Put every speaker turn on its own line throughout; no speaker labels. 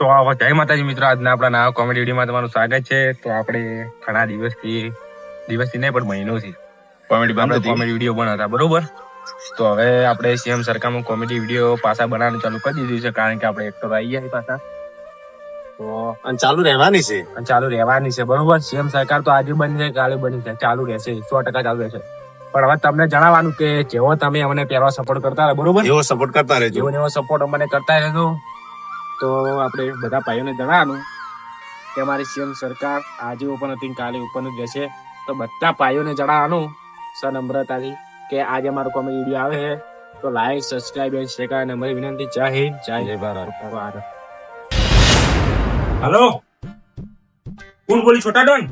તો જય માતાજી મિત્રો. આજના આપણા નવા કોમેડી વિડીયોમાં તમારું સ્વાગત છે. તો આપણે ઘણા દિવસથી દિવસથી નહીં પણ મહિનોથી
કોમેડી
કોમેડી વીડિયો બનાવતા બરોબર? તો હવે આપણે સીએમ સરકારમાં કોમેડી વીડિયો પાછા બનાવવાનું ચાલુ કરી દીધું છે કારણ કે આપણે એક તો આવી ગયા પાછા. તો
અને ચાલુ રહેવાની છે.
અને ચાલુ રહેવાની છે બરોબર? સીએમ સરકાર તો આજે બની છે કાલે બની છે ચાલુ રહેશે સો ટકા ચાલુ રહેશે. પણ હવે તમને જણાવવાનું કે જેવો તમે અમને પહેલા સપોર્ટ કરતા બરોબર?
એવો સપોર્ટ કરતા રહેજો.
એવો સપોર્ટ અમને કરતા રહેજો. તો આપણે બધા ભાઈઓને જણાવવાનું કે અમારી સીએમ સરકાર આજે ઓપન હતી કાલે ઓપન જ રહેશે. તો બધા ભાઈઓને જણાવવાનું સનમ્રતાથી કે આજે અમારો કોમેડી વીડિયો આવે છે. તો લાઈક સબસ્ક્રાઇબ એન્ડ શેર અને અમારી વિનંતી. જય હિન્દ જય જય ભારત. હલો? કોણ બોલી છોટા ડોન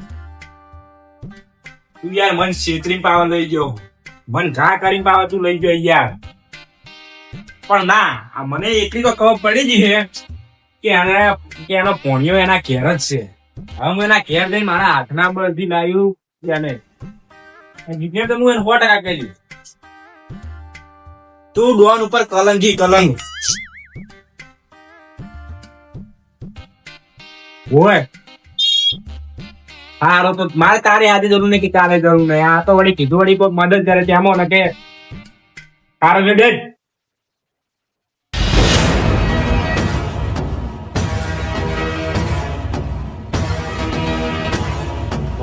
તું યાર મન છેતરી પાવા લઈ ગયો. મન ઘા કરીને પાવા તું લઈ ગયો યાર. પણ ના આ મને એટલી તો ખબર પડી જ છે. કે એને કે એનો પોણિયો એના ઘેર જ છે. હવે હું એના ઘેર જઈને મારા હાથના બળથી લાવ્યું એને જીતને તો હું એને સો ટકા કહી તું ડોન ઉપર કલંગી કલંક ઓય. હારો તો મારે તારે આજે જરૂર નહીં કે કાલે જરૂર નહીં આ તો વળી કીધું વળી કોઈ મદદ કરે ત્યાં ને કે તારો છે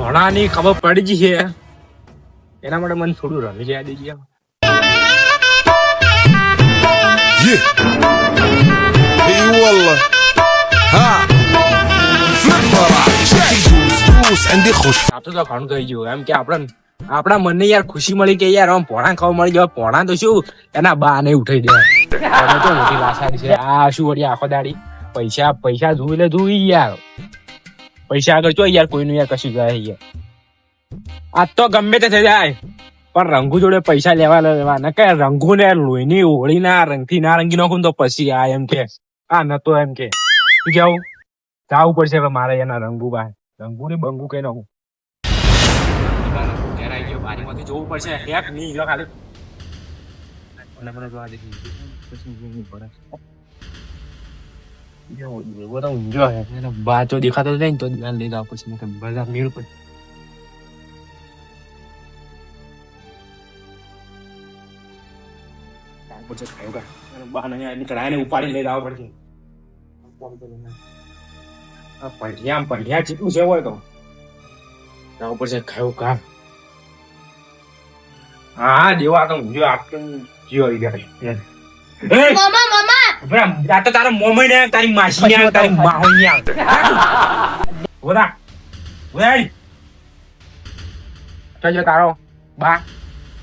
ભણાની ખબર પડી ગઈ છે. એના માટે મને થોડું રમી જાય દેજે આપણા મનને યાર ખુશી મળી કે યાર પોણા ખાવા મળી જવા પોણા તો શું? એના બા ને ઉઠાઈ દે. તો મોટી લાસારી છે. આ શું વળી આખો દાડી? પૈસા પૈસા ધોઈ લે ધોઈ યાર. પૈસા આગળ ચો યાર કોઈનું યાર કશું જાય યાર. આ તો ગમે તે થઈ જાય પણ રંગુ જોડે પૈસા લેવા લેવા ન કે રંગુ ને લોહીની હોળી ના રંગથી ના રંગી નાખું તો પછી આ એમ કે આ નતો એમ કે. કેવું જાવું પડશે હવે મારે એના રંગુ બા રંગુ ને બંગુ કઈ નાખું જોવું પડશે. નહીં ખાલી. મને મને જોવા જો એવો તો ઊંઘ્યો હે એને બાચો દેખાતો જાય ને તો ધ્યાન લઈ જાવ પછી મેં કીધું બધા મેળ પર પછી ખાયો કા અને બા ને એની કડાઈને ઉપાડી લઈ જવા પડશે આ પંઢિયા પંઢિયા જેટલું છે હોય તો જવું પડશે ખાયું કામ હા જેવા તો ઊંઘ્યો આપતો જીવ આવી ગયા આ તો તારા મોમઈ ને તારી માસી ને તારી માહો ને ઓરા ઓય કજો તારો. બા.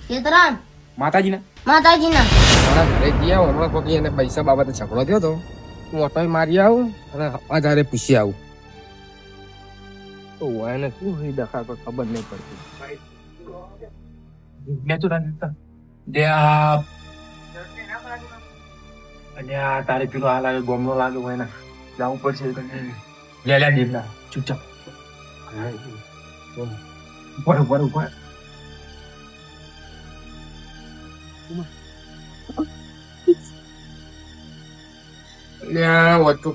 કેતરાન
માતાજી ને
માતાજીના.
મારા ઘરે ગયા હમણાં કોઈ એને પૈસા બાબતે ઝઘડો થયો તો હું ઓટો મારી આવું અને આધારે પૂછી આવું. તો એને શું હોય દખા તો ખબર નહીં પડતી.
મેં તું રાન દે આ અને આ તારે પેલો આ લાગે ગોમનો લાગે હોય ને, જવું પડશે લે લે દેવના ચૂપચાપ. ઉપર ઉપર ઉપર.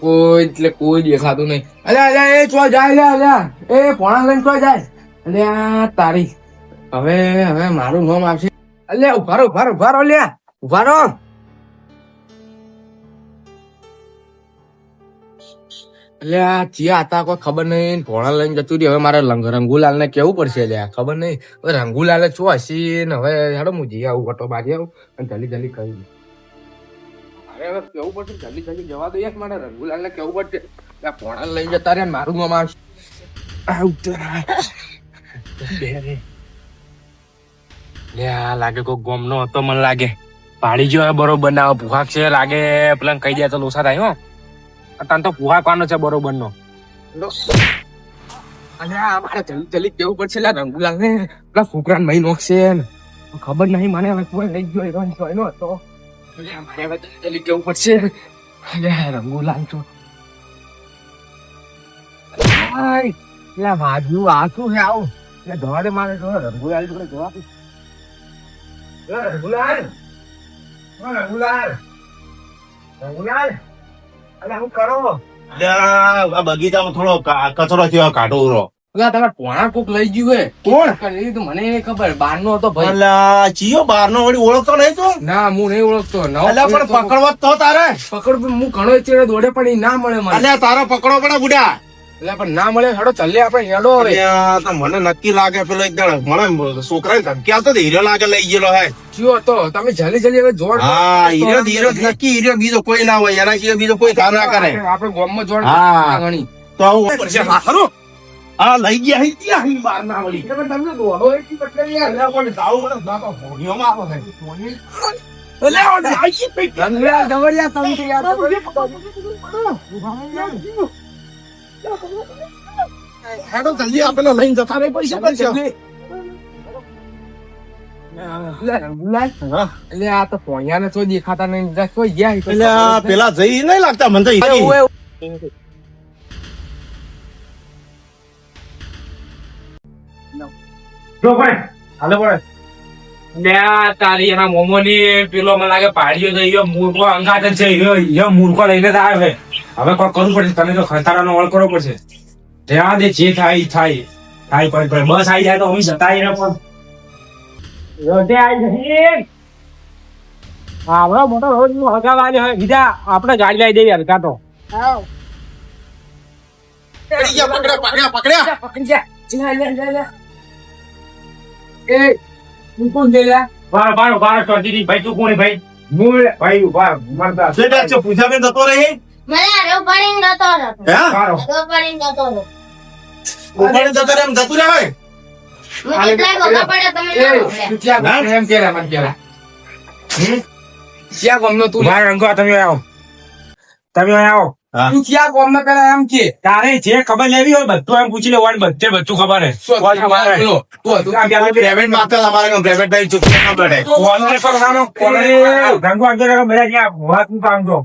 કોઈ, એટલે કોઈ દેખાતું નહીં. અલ્યા અલ્યા, એ ચો જાય લે અલ્યા. એ પોણા લઈને ચો જાય. અલ્યા, તારી. હવે હવે મારું નામ આવશે. અલ્યા, ઊભા રહો ઊભા રહો, ઊભા રહો આ રહો અલ્યા ચિયા હતા, કોઈ ખબર નહીં. ભોણા લઈને જતું રહ્યું. હવે મારે રંગુલાલ ને કેવું પડશે અલ્યા ખબર નહીં. હવે રંગુલાલ શું હસી ને હવે હેડો, હું જઈ આવું, ઓટો બાજી આવું અને જલ્દી જલ્દી કહી હવે કેવું પડશે? જલ્દી જલ્દી જવા દઈએ મારે રંગુલાલ કેવું પડશે? ભોણા લઈને જતા રહ્યા મારું નામ આવશે
લે આ લાગે કોઈ ગોમનો હતો, મને લાગે. પાડી જો બરોબર ના, ભૂખા છે, લાગે. પેલા કહી દે તો લોસા થાય, હો. તને તો ભૂખા કોનો છે બરોબર નો
આ મારે જલ્દી જલ્દી કેવું પડશે, લા રંગુલાલ ને પેલા ફૂકરાન મહી નોખશે ખબર નહીં મને, હવે કોઈ લઈ ગયો, એનો ને હતો. મારે હવે જલ્દી જલ્દી પડશે. અરે રંગુલાલ તો હાય લા વાજુ આ છે આવું. એટલે જવા મારે જો રંગુલાલ જોડે જવા દે. રંગુલાલ. રંગુલાલ. રંગુલાલ. અલે હું કરો?
આ બગીચામાં થોડો કચરો થયો કાઢો ઉરો.
તમે પોણા કોક લઈ ગયું હે.
કોણ?
તો મને ખબર. બાર નો હતો ભાઈ.
અલ્યા ચિયો બાર નો વળી ઓળખતો નહીં તો?
ના હું નહીં ઓળખતો.
અલ્યા પણ પકડવો તો તારે.
પકડ હું ઘણો ચેડે દોડે પણ ના મળે મને.
અલ્યા તારો પકડો પડે બુડા
એટલે પણ ના મળે હેડો ચાલે આપણે હેડો હવે.
તો મને નક્કી લાગે પેલો એક દાડો. મને છોકરાને ધમકી આવતો તો હીરો લાગે લઈ ગયેલો હે.
જીઓ તો તમે જલ્દી જલ્દી હવે જોડ.
હા હીરો હીરો નક્કી હીરો બીજો કોઈ ના હોય એના સિવાય બીજો કોઈ કામ ના કરે.
આપણે ગોમમાં જોડ
હા.
ઘણી
તો આવું હા આ લઈ ગયા ના વળી
તમને દોડો યાર.
દાવ મને આવો છે
આઈ પે તમે યાર
હેડો જલ્દી આપેલો લઈને જતા રહે પૈસા પૈસા
છે આ તો પોણિયાને તો દેખાતા કોઈ ગયા
પેલા પેલા જઈ નહીં લાગતા મને તો
જો ભાઈ હાલો ભાઈ લે આ તારી એના મોમો ની પેલો મને લાગે પાડ્યો જઈ મૂર્ખો અંગાત છે. મૂર્ખો લઈને જ આવે હવે કોઈ કરવું પડશે તને તો ખતારાનો ઓળ કરવો પડશે. ત્યાં દે જે થાય થાય. થાય પણ પણ. બસ આવી જાય તો અમે જતા આવીને પણ. રોડે આવી જઈએ. આવડો મોટો રોજનું હગાવાની હોય. બીજા આપણે ગાડી લઈ દેવી હલકા તો.
પકડી પકડ્યા, પકડ્યા, પકડ્યા.
એ તું કોણ દેલા
બાર બાર બાર ભાઈ તું કોણ ભાઈ? મૂળ ભાઈ બાર મરદા
શેઠ, પૂછા છે, પૂજાબેન જતો રહે.
તમે ના?
ક્યાં પેલા? હમ? ક્યાં ગામનો તું?
મારા રંગો તમે આવો. તમે અહીં આવો.
તું ક્યાં ગામનો પેલા એમ કે?
તારે જે ખબર લેવી હોય બધું એમ પૂછી લેવાનું બધે બધું ખબર હે. ખબર
પ્રાઇવેટ હતા, અમારે પ્રાઇવેટ ભાઈ
અંદર રંગો બધા જ્યાં કામ જો.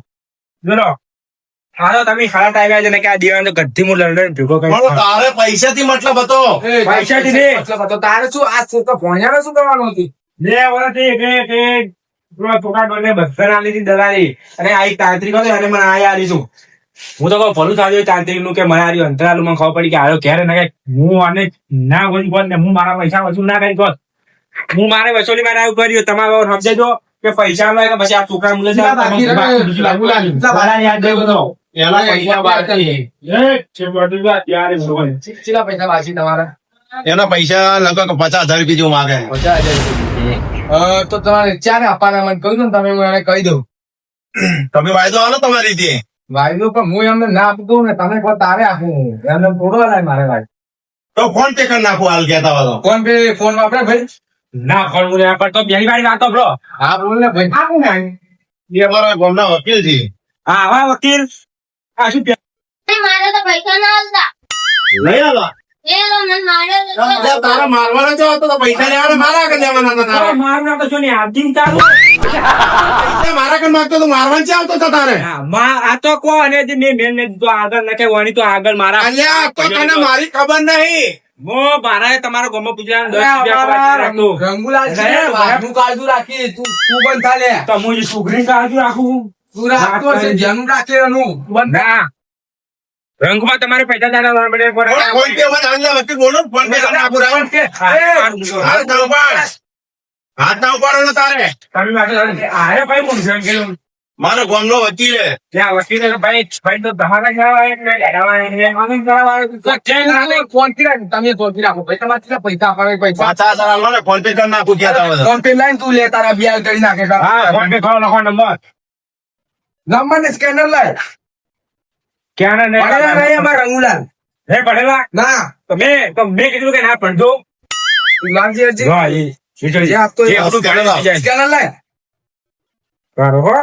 હાલો તમે ખાડા આવ્યા છે ને કે આ દિવાળી તો ગદ્દી હું લંડન ભેગો કરી.
તારે પૈસા થી મતલબ હતો.
પૈસા થી
મતલબ હતો. તારે શું આ છે તો ભોંયરાને શું કરવાનું હતું?
બે વર્ષથી કે કે પેલો ટોકા ડોલને બધાને દલાલી. અને આ તાંત્રિક હતો અને મને આ આલી છું. હું તો કહું ભલું થયું તાંત્રિકનું કે મને આ અંતરાલું મને ખબર પડી કે આવ્યો ક્યારે ના હું અને ના કોણ ને હું મારા પૈસા વસૂલ ના કરી કોણ હું મારે વસૂલી માટે આવું કર્યું. તમારે હવે સમજેજો કે પૈસા મળે કે પછી આ છોકરા મુલે
કેટલા
એના પૈસા બાકી.
કેટલા બાકી તમારા?
એના પૈસા લગભગ પચાસ હજાર રૂપિયા જેવું માગે.
પચાસ હજાર તો તમારે ચારે આપવાના? મને કહ્યું તમે હું એને કહી દઉં.
તમે વાયદો આલો તમારી રીતે.
વાયદો પણ હું એમને ના આપી દઉં ને તમે કહો તારે આપું. એમને થોડો લાય મારે ભાઈ
તો ફોન પે કરી નાખું હાલ કેતા વાળો.
ફોન પે ફોન વાપરે ભાઈ?
ના પણ હું ના પડતો બેની વાળી વાતો બ્રો
હા બોલ ને ભાઈ. આપું ને
એ અમારા ગામના વકીલ છે.
હા આવા વકીલ. આ શું
મારે તો પૈસા ના હતા
લઈ આલો.
એ તો મને માર્યો તો
મારવાનો જો હતો તો પૈસા લેવાના મારા આગળ લેવાના હતા તારે
મારું તો શું નહીં આદિમ તારું
પૈસા મારા આગળ માંગતો તો મારવાનું છે આવતો તારે.
હા, આ તો કો અને જે મેં મેં ને તો આગળ નખે વણી તો આગળ મારા
અલ્યા તો તને મારી ખબર નહીં.
મો મારા તમારો ગમો પૂજ્યા દસ રૂપિયા રાખતો.
રંગુલાલ છે રાખી તું તું પણ થા લે.
તો હું જે સુગરી કાળજી રાખું. રંગમાં તમારે પૈસા દાડા
પે કરી હાથ ના મારો વકીલ.
ત્યાં વકીલે ભાઈ ભાઈ તો તમારા
તમે ફોનથી રાખ, તમે ફોનથી રાખો ભાઈ તમારે પૈસા આપવાના પૈસા?
પાછા હજાર ફોન પે કરી નાખું.
ફોન પે લાઈન તું લે તારા બે કરી નાખે.
હા ફોન પે કરો નંબર.
નંબર સ્કેનર લાય.
ક્યાં ને
પડેલા નહીં અમારા રંગુલાલ.
હે પડેલા?
ના.
તો મેં તો મેં કીધું કે ના પડજો
લાલજી હજી.
હા એ
જે આપતો એ
આપણું જાય
સ્કેનર લાય.
કાઢો હો.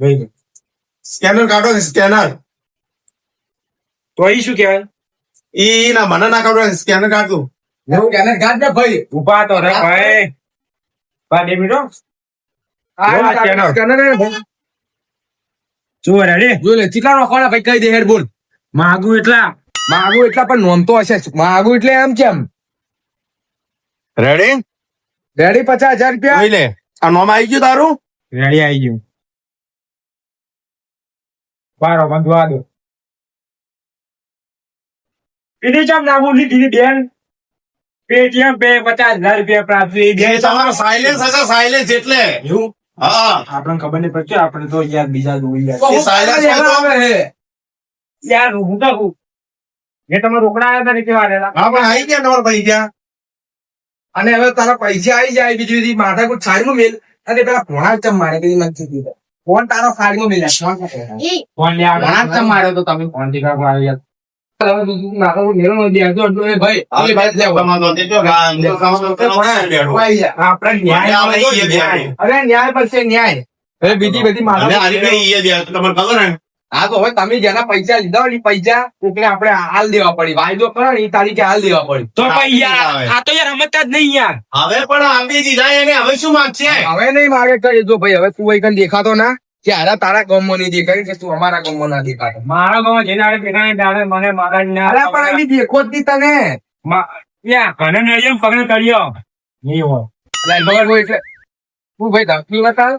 ભાઈ
સ્કેનર કાઢો સ્કેનર
તો અહીં શું કહેવાય?
ઈ ના મને ના કાઢો સ્કેનર કાઢતું
હું સ્કેનર કાઢ ને ભાઈ.
ઊભા તો રે ભાઈ. બા બે મિનિટ
આ
સ્કેનર.
સ્કેનર હે
રેડી
જો લે કેટલા રોકવાના ભાઈ કહી દે હેડ બોલ.
માગું એટલા?
માગું એટલા પણ નોમતો હશે. માગું એટલે એમ કેમ
રેડી
રેડી પચાસ હજાર રૂપિયા?
લે. આ નોમ આવી ગયું તારું?
રેડી આવી ગયું. બારો બંધવા દો. પીડી ચમ નાખું લીધી બેન. પેટીએમ પે પચાસ હજાર રૂપિયા પ્રાપ્ત
તમારો સાયલેન્સ હશે સાયલેન્સ એટલે.
એવું?
હા
આપણને ખબર નહીં પડતી આપણે તો યાર બીજા દોઈ યાર હું તો હું. એ તમે રોકડા આવ્યા હતા ને કેવા આવેલા.
હા પણ આવી ગયા તમારા ભાઈ ગયા
અને હવે તારા પૈસા આવી જાય બીજી બધી માથા કોઈ સાડીમાં મેલ. અને પેલા ભોણા ચમ મારે કઈ નથી કીધું ફોન તારો સાડીમાં મેલ્યા ફોન
લે
ભોણા ચમ માર્યો તો તમે
ફોનથી કાકો આવી યાર
હવે બીજું બધી હા તો હવે તમે જેના પૈસા લીધા હોય પૈસા કોકને આપણે હાલ દેવા પડી. વાયદો કરો ને એ તારીખે હાલ દેવા પડી.
તો યાર આ તો યાર રમતા જ નહીં યાર.
હવે પણ આપી દીધા એને હવે શું માંગશે?
હવે નહીં માગે કઈ જો ભાઈ હવે તું વઈ કઈ દેખાતો ના. કે હારા તારા ગામમાં નહીં દેખાય કે તું અમારા ગામમાં ના દેખાતો.
મારા ગામમાં જેને આડે પેલા ને દાડે મને મારા ના
અરે પણ એની દેખો જ નહીં તને.
મા- યા નળિયો પગને તળિયો નહીં હોય.
એટલે ખબર હોય એટલે તું ભાઈ ધમકી બતા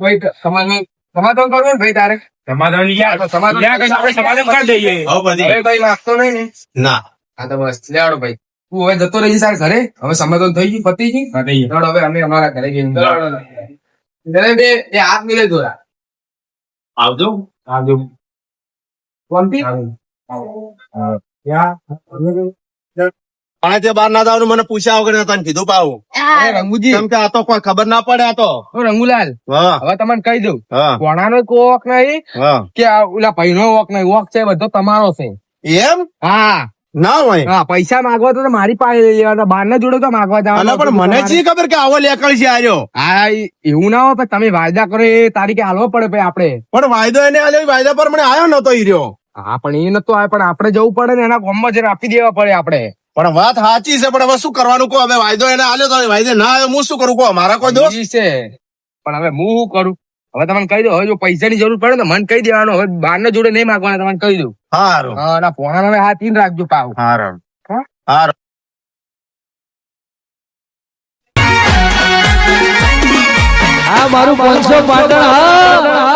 કોઈ સમાજ સમાધાન કરવું ને ભાઈ તારે?
સમાધાન યાર
તો સમાધાન
આપણે સમાધાન કરી દઈએ.
હવે બધી.
ભાઈ માગતો નહીં ને.
ના.
હા તો બસ લેવાડો ભાઈ. તું હવે જતો રહી તાર ઘરે. હવે સમાધાન થઈ ગયું પતી ગયું?
હા,
હવે અમે અમારા ઘરે જઈને બે હાથ મિલે દોરા
આવજો.
આવજો.
કોનથી
પણ તે બહાર ના જવાનું મને પૂછ્યા વગર તને કીધું પાવું
હા.
રંગુજી.
કેમ કે આ તો કોઈ ખબર ના પડે આ તો.
રંગુલાલ
હા.
હવે તમને કહી દઉં.
હા.
કોણાનો કોઈ વોક નહીં કે આ ઓલા ભાઈ નો વોક નહીં. વોક છે બધો તમારો છે.
એમ?
હા.
ના હોય.
હા પૈસા માંગવા તો મારી પાસે લઈ લેવાના બાર ના જોડે તો માંગવા જવાના
પણ મને શી ખબર કે આવો લેકડ છે આર્યો?
હા એવું ના હોય પણ તમે વાયદા કરો એ તારીખે હાલવો પડે ભાઈ આપણે.
પણ વાયદો એને હાલ્યો વાયદા પર મને આવ્યો નતો હીર્યો.
હા પણ એ નતો આવે પણ આપણે જવું પડે ને એના ગોમમાં જઈને આપી દેવા પડે આપણે.
પણ વાત સાચી છે પણ હવે શું કરવાનું કહો? હવે વાયદો એને હાલ્યો તો વાયદો ના આવ્યો હું શું કરું કહો? મારા કોઈ દોસ્ત?
છે. પણ હવે હું શું કરું? હવે તમને કહી દઉં હવે જો પૈસાની જરૂર પડે તો મને કહી દેવાનું. હવે બાર ના જોડે નહીં માગવાના તમને કહી દઉં.
હારું.
હા ના ફોન હવે હાથ ઈન રાખજો પાવ
હારું.
હા?
હારું.
આ મારું પાંચસો પાટણ હા.